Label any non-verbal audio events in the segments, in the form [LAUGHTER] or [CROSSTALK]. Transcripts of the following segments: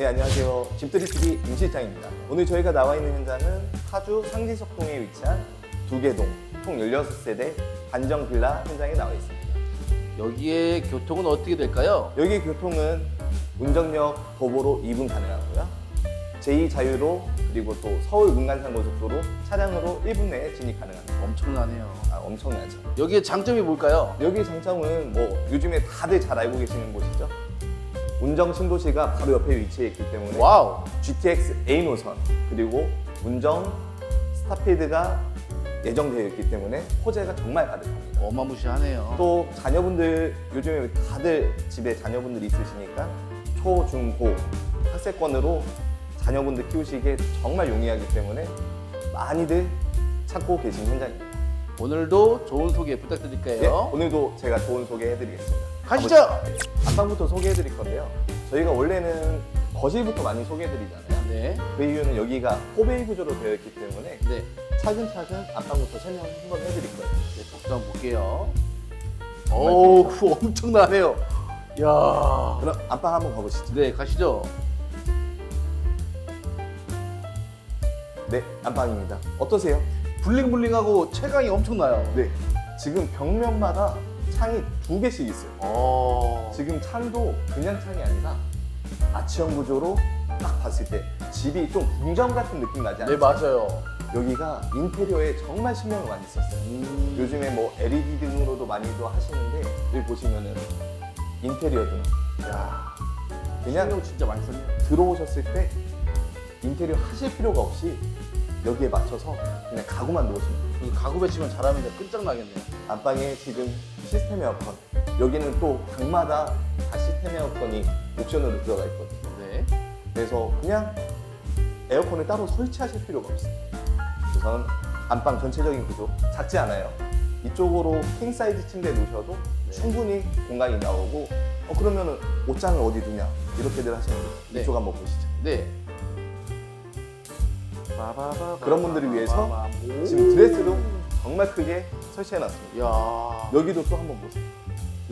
네, 안녕하세요. 집들이 TV 임 실장입니다. 오늘 저희가 나와 있는 현장은 파주 상지석동에 위치한 두개동 총 16세대 반정 빌라 현장에 나와 있습니다. 여기에 교통은 어떻게 될까요? 여기 교통은 운정역 도보로 2분 가능하고요. 제2자유로 그리고 또 서울 운간산 고속도로 차량으로 1분 내에 진입 가능합니다. 엄청나네요. 아, 엄청나죠. 여기에 장점이 뭘까요? 여기 장점은 뭐 요즘에 다들 잘 알고 계시는 곳이죠. 운정 신도시가 바로 옆에 위치해 있기 때문에 와우. GTX A 노선 그리고 운정 스타필드가 예정되어 있기 때문에 호재가 정말 가득합니다. 어마무시하네요. 또 자녀분들 요즘에 다들 집에 자녀분들 있으시니까 초, 중, 고 학세권으로 자녀분들 키우시기에 정말 용이하기 때문에 많이들 찾고 계신 현장입니다. 오늘도 좋은 소개 네, 부탁드릴게요. 오늘도 제가 좋은 소개 해드리겠습니다. 가시죠. 안방부터 소개해드릴 건데요. 저희가 원래는 거실부터 많이 소개해드리잖아요. 네. 그 이유는 여기가 포베이 구조로 되어 있기 때문에 네. 차근차근 안방부터 설명 한번 해드릴 거예요. 네, 복도 한번 볼게요. 오, [LAUGHS] 엄청나네요. 야. 그럼 안방 한번 가보시죠. 네, 가시죠. 네, 안방입니다. 어떠세요? 블링블링하고 체감이 엄청나요. 네, 지금 벽면마다 창이 두 개씩 있어요. 어. 지금 창도 그냥 창이 아니라 아치형 구조로 딱 봤을 때 집이 좀 궁전 같은 느낌 나지 않아요? 네, 맞아요. 여기가 인테리어에 정말 신경을 많이 썼어요. 음. 요즘에 뭐 LED 등으로도 많이도 하시는데 여기 보시면은 인테리어 등 야. 그냥 신경 진짜 많이 썼네요. 들어오셨을 때 인테리어 하실 필요가 없이 여기에 맞춰서 그냥 가구만 놓으시면 돼요. 가구 배치만 잘하면 진짜 끝장나겠네요. 안방에 지금 시스템 에어컨 여기는 또 방마다 다 시스템 에어컨이 옵션으로 들어가 있거든요. 네. 그래서 그냥 에어컨을 따로 설치하실 필요가 없어요. 우선 안방 전체적인 구조 작지 않아요. 이쪽으로 킹 사이즈 침대 놓으셔도 네. 충분히 공간이 나오고 어 그러면은 옷장을 어디 두냐 이렇게들 하시는데 네. 이쪽 한번 보시죠. 네. 그런 분들을 위해서 오. 지금 드레스룸 정말 크게 설치해놨습니다. 야, 여기도 또 한번 보세요.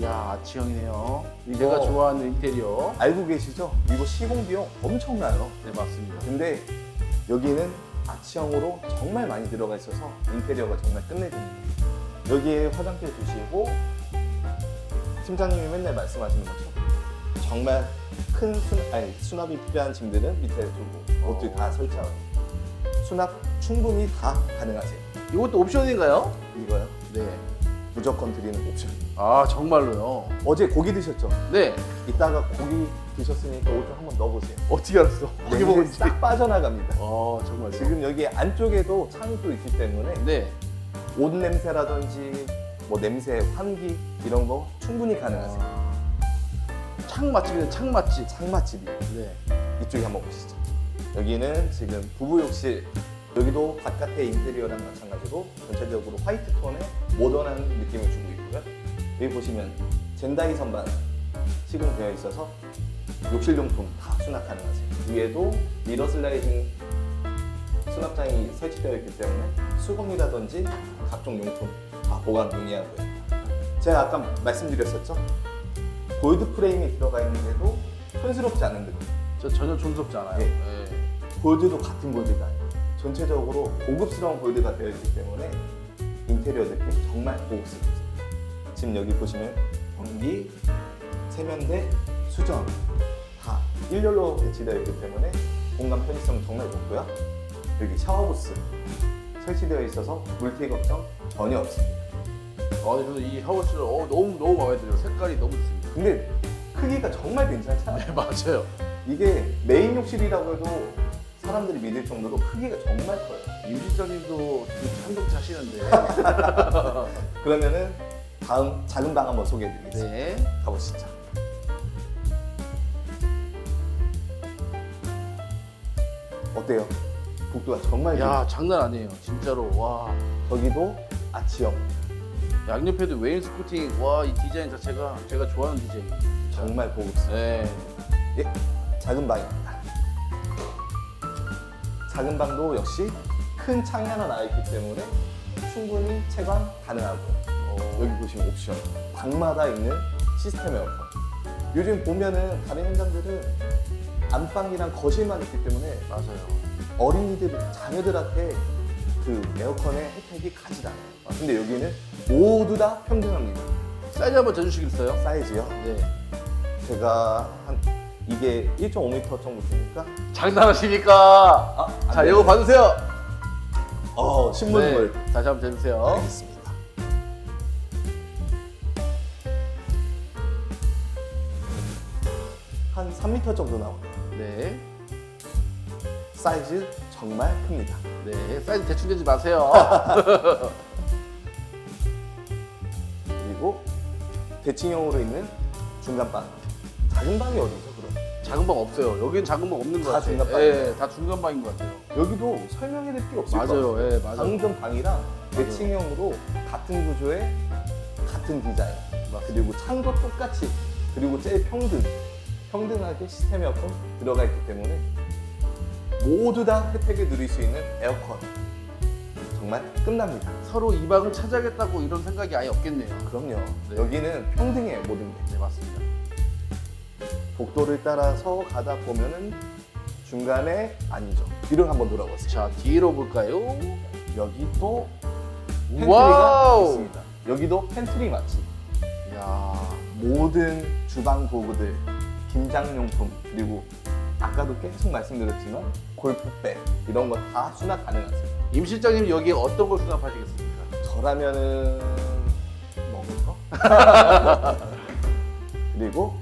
야 아치형이네요. 이거- 제가 좋아하는 인테리어. 알고 계시죠? 이거 시공 비용 엄청나요. 네 맞습니다. 근데 여기는 아치형으로 정말 많이 들어가 있어서 인테리어가 정말 끝내줍니다. 여기에 화장실 두시고 팀장님이 맨날 말씀하시는 것처럼 정말 큰 순, 아니, 수납이 필요한 짐들은 밑에 두고 옷들 다 설치하고 수납 충분히 다 가능하세요. 이것도 옵션인가요? 이거요? 네. 무조건 드리는 옵션. 아 정말로요. 어제 고기 드셨죠? 네. 이따가 고기 드셨으니까 옷 좀 한번 넣어보세요. 어떻게 알았어? 어떻게 냄새 먹었지? 싹 빠져나갑니다. 아 정말. 지금 여기 안쪽에도 창이 또 있기 때문에 네. 옷 냄새라든지 뭐 냄새, 환기 이런 거 충분히 가능하세요. 아, 창 맛집이네. 창 맛집. 창맛집이 네. 이쪽에 한번 보시죠. 여기는 지금 부부 욕실 여기도 바깥의 인테리어랑 마찬가지로 전체적으로 화이트 톤의 모던한 느낌을 주고 있고요. 여기 보시면 젠다이 선반 시공되어 있어서 욕실 용품 다 수납 가능하세요. 위에도 미러 슬라이딩 수납장이 설치되어 있기 때문에 수건이라든지 각종 용품 다 보관 용이하고요. 제가 아까 말씀드렸었죠? 골드 프레임이 들어가 있는데도 촌스럽지 않은 느낌. 저 전혀 촌스럽지 않아요. 네. 네. 골드도 같은 골드가 아니에요. 전체적으로 고급스러운 골드가 되어 있기 때문에 인테리어 느낌 정말 고급스럽습니다. 지금 여기 보시면 변기, 세면대, 수전 다 일렬로 배치되어 있기 때문에 공간 편의성 정말 좋고요. 여기 샤워부스 설치되어 있어서 물티 걱정 전혀 없습니다. 아, 저는 이 샤워실 어, 너무 너무 마음에 들어요. 색깔이 너무 좋습니다. 근데 크기가 정말 괜찮잖아요. 네 [LAUGHS] 맞아요. 이게 메인 욕실이라고 해도 사람들이 믿을 정도로 크기가 정말 커요. 임실장님도 한동 차시는데. 그러면은 다음 작은 방 한번 소개해드리겠습니다. 네. 가보시죠. 어때요? 복도가 정말 야 야. 장난 아니에요. 진짜로 와. 저기도 아치형 양옆에도 웨인 스 코팅. 와 이 디자인 자체가 제가 좋아하는 디자인. 정말 고급스러워. 네. 예, 작은 방입니다. 작은 방도 역시 큰 창이 하나 나와 있기 때문에 충분히 채광 가능하고요. 어, 여기 보시면 옵션 방마다 있는 시스템 에어컨 요즘 보면은 다른 현장들은 안방이랑 거실만 있기 때문에 맞아요. 어린이들, 자녀들한테 그 에어컨의 혜택이 가지 않아요. 근데 여기는 모두 다 평등합니다. 사이즈 한번 재주시겠어요? 사이즈요. 네. 제가 한 이게 1.5m 정도 되니까 장난하십니까? 아, 안 자, 돼요. 이거 받으세요. 어 신문물 네. 다시 한번 재주세요. 알겠습니다. 한 3m 정도 나오네요. 네. 사이즈 정말 큽니다. 네. 사이즈 대충 재지 마세요. [LAUGHS] 그리고 대칭형으로 있는 중간 방. 작은 방이 어디죠? 작은 방 없어요. 여기는 작은 방 없는 것 다 같아요. 중간 방이에요? 네, 다 중간 방인 것 같아요. 여기도 설명해 드릴 게 없을 것 맞아요. 같아요. 예, 맞아요. 방금 방이랑 대칭형으로 같은 구조에 같은 디자인. 그리고 창도 똑같이 그리고 제일 평등 평등하게 시스템 에어컨 들어가 있기 때문에 모두 다 혜택을 누릴 수 있는 에어컨 정말 끝납니다. 서로 이 방을 차지하겠다고 이런 생각이 아예 없겠네요. 그럼요. 네. 여기는 평등해요 모든 게. 네, 맞습니다. 복도를 따라서 가다 보면은 중간에 아니죠. 뒤를 한번 돌아보세요. 자, 뒤로 볼까요? 여기 또 팬트리가 와우! 있습니다. 여기도 팬트리 맛집. 야, 모든 주방 도구들, 김장용품 그리고 아까도 계속 말씀드렸지만 골프백 이런 거 다 수납 가능하세요. 임 실장님 여기 어떤 걸 수납하시겠습니까? 저라면은 먹을 거? [LAUGHS] 그리고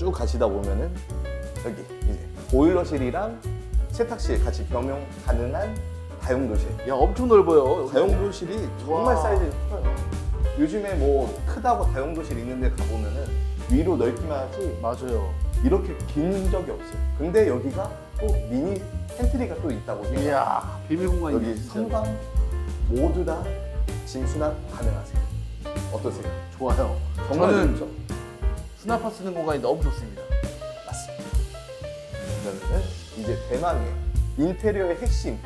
쭉 가시다 보면은 여기 이제 보일러실이랑 세탁실 같이 겸용 가능한 다용도실. 야, 엄청 넓어요. 여기. 다용도실이 정말 와. 사이즈 커요. 요즘에 뭐 크다고 다용도실 있는데 가보면은 위로 넓기만 하지 맞아요. 이렇게 긴 적이 없어요. 근데 여기가 또 미니 팬트리가 또 있다고 해요. 이야, 비밀 공간이네. 여기. 선방 모두 다 짐 수납 가능하세요. 어떠세요? 좋아요. 정말 저는 좋죠? 수납할 수 있는 공간이 너무 좋습니다. 맞습니다. 그러면은 이제 대망의 인테리어의 핵심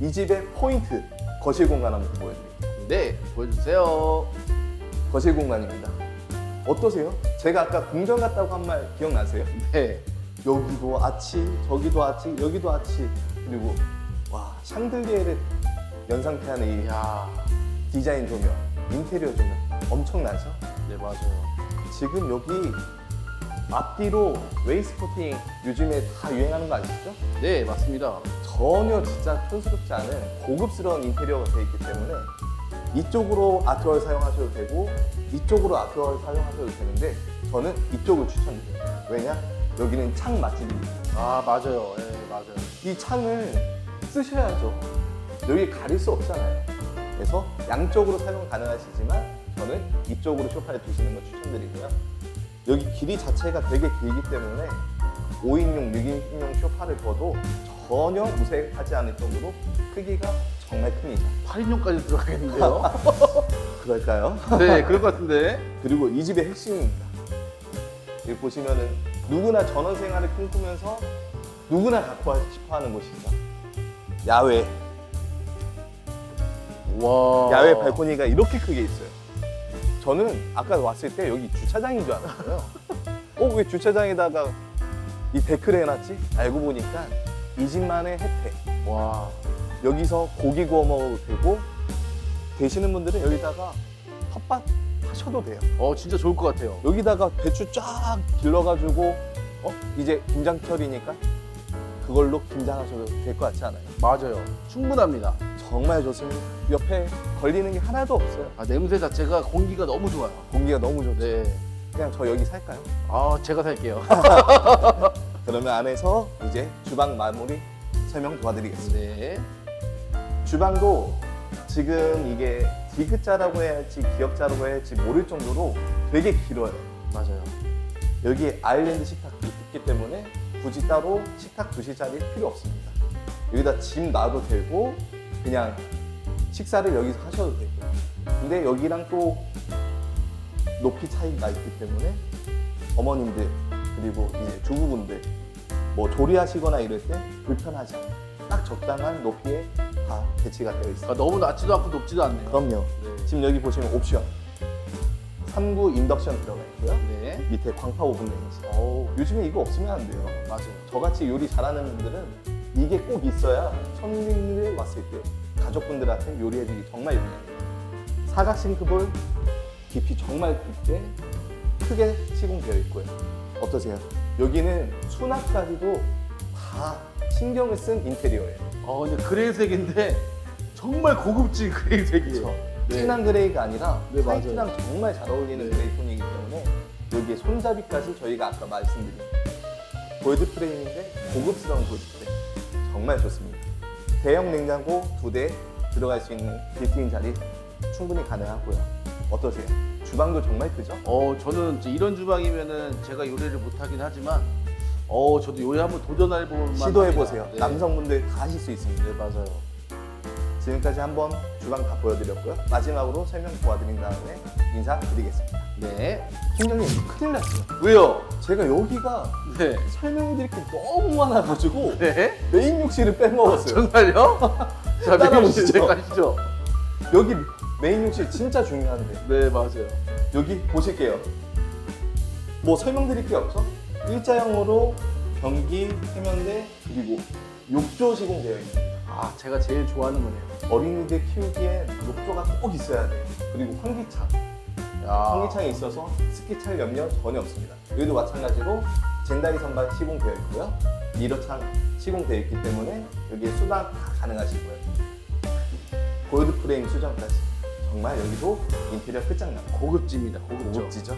이 집의 포인트 거실 공간 한번 보여드릴게요. 네, 보여주세요. 거실 공간입니다. 어떠세요? 제가 아까 궁전 갔다고 한 말 기억나세요? 네. 여기도 아치, 저기도 아치, 여기도 아치. 그리고 와 샹들리에를 연상케 하는 이 이야, 디자인 조명, 인테리어 조명 엄청나죠? 네, 맞아요. 지금 여기 앞뒤로 웨이스코팅 요즘에 다 유행하는 거 아시죠? 네, 맞습니다. 전혀 진짜 촌스럽지 않은 고급스러운 인테리어가 되어 있기 때문에 이쪽으로 아트월 사용하셔도 되고 이쪽으로 아트월 사용하셔도 되는데 저는 이쪽을 추천드려요. 왜냐? 여기는 창 맛집입니다. 아, 맞아요. 네, 맞아요. 이 창을 쓰셔야죠. 여기 가릴 수 없잖아요. 그래서 양쪽으로 사용 가능하시지만 저는 이쪽으로 소파를 두시는 걸 추천드리고요. 여기 길이 자체가 되게 길기 때문에 5인용, 6인용 소파를 둬도 전혀 무색하지 않을 정도로 크기가 정말 큽니다. 8인용까지 들어가겠는데요? [LAUGHS] 그럴까요? 네, 그럴 것 같은데. 그리고 이 집의 핵심입니다. 여기 보시면은 누구나 전원 생활을 꿈꾸면서 누구나 갖고 싶어 하는 곳이죠. 야외. 와. 야외 발코니가 이렇게 크게 있어요. 저는 아까 왔을 때 여기 주차장인 줄 알았어요. 어, 왜 주차장에다가 이 데크를 해놨지? 알고 보니까 이 집만의 혜택. 와. 여기서 고기 구워 먹어도 되고, 되시는 분들은 여기다가 텃밭 하셔도 돼요. 어, 진짜 좋을 것 같아요. 여기다가 배추 쫙 길러가지고, 어, 이제 김장철이니까 그걸로 김장하셔도 될 것 같지 않아요? 맞아요. 충분합니다. 정말 좋습니다. 옆에 걸리는 게 하나도 없어요. 아, 냄새 자체가 공기가 너무 좋아요. 공기가 너무 좋죠. 네. 그냥 저 여기 살까요? 아, 제가 살게요. [LAUGHS] 그러면 안에서 이제 주방 마무리 설명 도와드리겠습니다. 네. 주방도 지금 이게 디귿자라고 해야 할지 기역자라고 해야 할지 모를 정도로 되게 길어요. 맞아요. 여기 아일랜드 식탁도 있기 때문에 굳이 따로 식탁 두실 자리 필요 없습니다. 여기다 짐 놔도 되고 그냥 식사를 여기서 하셔도 되고 근데 여기랑 또 높이 차이가 있기 때문에 어머님들 그리고 이제 주부분들 뭐 조리하시거나 이럴 때 불편하지 않아요. 딱 적당한 높이에 다 배치가 되어 있어요. 그러니까 너무 낮지도 않고 높지도 않네요. 그럼요. 네. 지금 여기 보시면 옵션 3구 인덕션 들어가 있고요. 네. 네. 밑에 광파 오븐 레인지. 오, 요즘에 이거 없으면 안 돼요. 맞아요. 저같이 요리 잘하는 분들은 이게 꼭 있어야 손님들이 왔을 때 가족분들한테 요리해주기 정말 용이해요. 사각 싱크볼 깊이 정말 깊게 크게 시공되어 있고요. 어떠세요? 여기는 수납까지도 다 신경을 쓴 인테리어예요. 어, 근데 그레이색인데 정말 고급진 그레이색이에요. 네. 진한 그레이가 아니라 네, 맞아요. 화이트랑 정말 잘 어울리는 네. 그레이 톤이기 때문에 여기에 손잡이까지 저희가 아까 말씀드린 골드 프레임인데 고급스러운 골드 프레임 정말 좋습니다. 대형 냉장고 두 대 들어갈 수 있는 빌트인 자리 충분히 가능하고요. 어떠세요? 주방도 정말 크죠? 어, 저는 이제 이런 주방이면은 제가 요리를 못하긴 하지만 어, 저도 요리 한번 도전해 볼 만합니다. 시도해 보세요. 네. 남성분들 다 하실 수 있습니다. 네, 맞아요. 지금까지 한번 주방 다 보여드렸고요. 마지막으로 설명 도와드린 다음에 인사드리겠습니다. 네. 팀장님 큰일 났어요. 왜요? 제가 여기가 네. 설명해드릴 게 너무 많아가지고 네. 메인 욕실을 빼먹었어요. 정말요? [LAUGHS] 자, 따라오시죠. 미국씨 가시죠. 여기 메인 욕실 진짜 중요한데 네, 맞아요. 여기 보실게요. 뭐 설명드릴 게 없어? 일자형으로 변기, 세면대 그리고 욕조 시공되어 있습니다. 아, 제가 제일 좋아하는 거네요. 어린이들 키우기엔 욕조가 꼭 있어야 돼요. 그리고 환기창. 야. 환기창이 있어서 습기 찰 염려 전혀 없습니다. 여기도 마찬가지로 젠다리 선반 시공되어 있고요. 미러창 시공되어 있기 때문에 여기에 수납 다 가능하시고요. 골드 프레임 수정까지. 정말 여기도 인테리어 끝장납니다. 고급집니다. 고급죠. 고급지죠?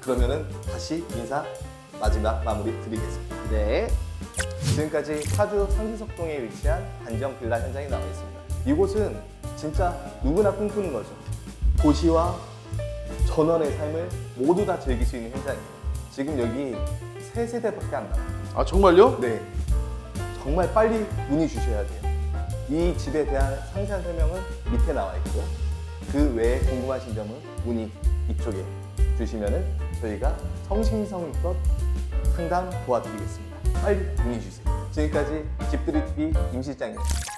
그러면은 다시 인사 마지막 마무리 드리겠습니다. 네. 지금까지 파주 상지석동에 위치한 단지형 빌라 현장에 나와 있습니다. 이곳은 진짜 누구나 꿈꾸는 거죠. 도시와 전원의 삶을 모두 다 즐길 수 있는 현장이에요. 지금 여기 세 세대밖에 안 남아요. 아, 정말요? 네. 정말 빨리 문의 주셔야 돼요. 이 집에 대한 상세한 설명은 밑에 나와 있고요. 그 외에 궁금하신 점은 문의 이쪽에 주시면은 저희가 성심성의껏 상담 도와드리겠습니다. 빨리 문의 주세요. 지금까지 집들이 TV 임 실장이었습니다.